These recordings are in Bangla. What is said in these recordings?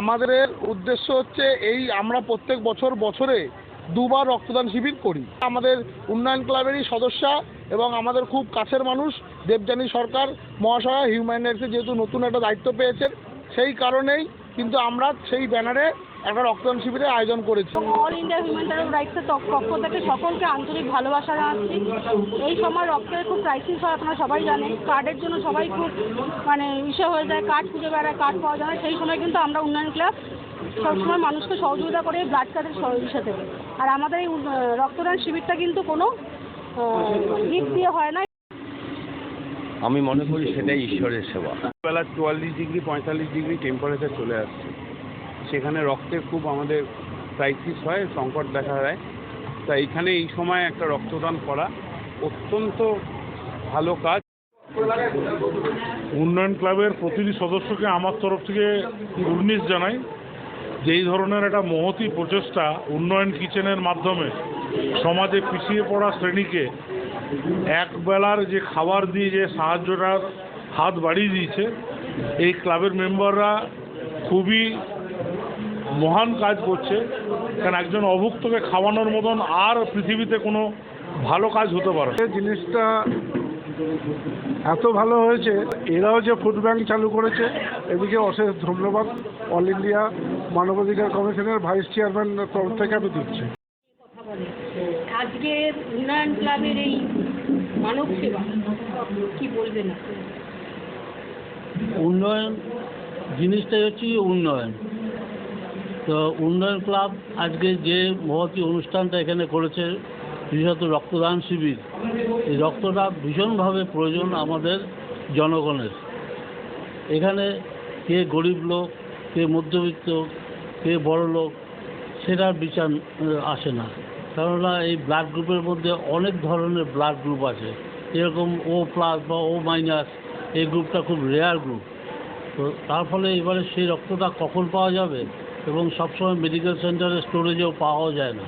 আমাদের উদ্দেশ্য হচ্ছে এই আমরা প্রত্যেক বছর বছরে দুবার রক্তদান শিবির করি। আমাদের উন্নয়ন ক্লাবেরই সদস্যা এবং আমাদের খুব কাছের মানুষ, দেবযানী সরকার, মহাশয়া, হিউম্যান রাইটসে যেহেতু নতুন একটা দায়িত্ব পেয়েছেন, সেই কারণেই কিন্তু আমরা সেই ব্যানারে একটা রক্তদান শিবিরের আয়োজন করেছি। অল ইন্ডিয়া হিউম্যান রাইটসের পক্ষ থেকে সকলকে আন্তরিক ভালোবাসা জানাচ্ছি। এই সময় রক্তের খুব ক্রাইসিস হয়, আপনারা সবাই জানেন। কার্ডের জন্য সবাই খুব মানে ইসে হয়ে যায়। কার্ড খুঁজে বেড়ায় কার্ড পাওয়া যায় না। সেই সময় কিন্তু আমরা উন্নয়ন ক্লাব সবসময় মানুষকে সহযোগিতা করে ব্লাড কার্ডের ইসে আর আমাদের এই রক্তদান শিবিরটা কিন্তু কোনো গিফট দিয়ে হয় না। আমি মনে করি সেটাই ঈশ্বরের সেবা। বেলা চুয়াল্লিশ ডিগ্রি পঁয়তাল্লিশ ডিগ্রি টেম্পারেচার চলে আসছে। সেখানে রক্তের খুব আমাদের ক্রাইসিস হয় সংকট দেখা দেয়। তা এইখানে এই সময় একটা রক্তদান করা অত্যন্ত ভালো কাজ। উন্নয়ন ক্লাবের প্রতিটি সদস্যকে আমার তরফ থেকে উর্নিশ জানাই যে এই ধরনের একটা মহতি প্রচেষ্টা উন্নয়ন কিচেনের মাধ্যমে সমাজে পিছিয়ে পড়া শ্রেণীকে একবেলার যে খাবার দিয়ে যে সাহায্যটার হাত বাড়িয়ে দিয়েছে, এই ক্লাবের মেম্বাররা খুবই মহান কাজ করছে। কারণ একজন অভুক্তকে খাওয়ানোর মতন আর পৃথিবীতে কোনো ভালো কাজ হতে পারে জিনিসটা এত ভালো হয়েছে, এরাও যে ফুড ব্যাংক চালু করেছে, এদিকে অশেষ ধন্যবাদ। অল ইন্ডিয়া মানবাধিকার কমিশনের ভাইস চেয়ারম্যান তরফ থেকে আমি দিচ্ছি আজকে উন্নয়ন ক্লাবের এই মানব সেবা, কি বলবেন উন্নয়ন, জিনিসটাই হচ্ছে উন্নয়ন। তো উন্নয়ন ক্লাব আজকে যে মহতি অনুষ্ঠানটা এখানে করেছে, বিশেষত রক্তদান শিবির, এই রক্তটা ভীষণভাবে প্রয়োজন আমাদের জনগণের। এখানে কে গরিব লোক, কে মধ্যবিত্ত, কে বড় লোক, সেটার বিচার আসে না। কেননা এই ব্লাড গ্রুপের মধ্যে অনেক ধরনের ব্লাড গ্রুপ আছে। এরকম ও প্লাস বা ও মাইনাস এই গ্রুপটা খুব রেয়ার গ্রুপ তো তার ফলে এবারে সেই রক্তটা কখন পাওয়া যাবে এবং সবসময় মেডিকেল সেন্টারে স্টোরেজেও পাওয়াও যায় না।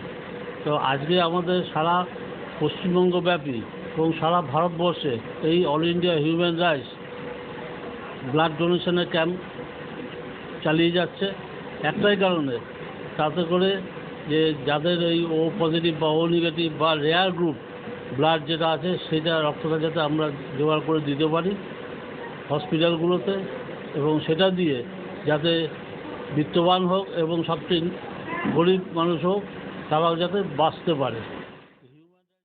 তো আজকে আমাদের সারা পশ্চিমবঙ্গ ব্যাপী এবং সারা ভারতবর্ষে এই all India human rights blood ডোনেশনের camp চালিয়ে যাচ্ছে। একটাই কারণে, তাতে করে যে যাদের ওই ও পজিটিভ বা ও নেগেটিভ বা রেয়ার গ্রুপ ব্লাড যেটা আছে, সেটা রক্তটা যাতে আমরা জোগাড় করে দিতে পারি হসপিটালগুলোতে এবং সেটা দিয়ে যাতে বিত্তবান হোক এবং সবচেয়ে গরিব মানুষ হোক, তারাও যাতে বাঁচতে পারে।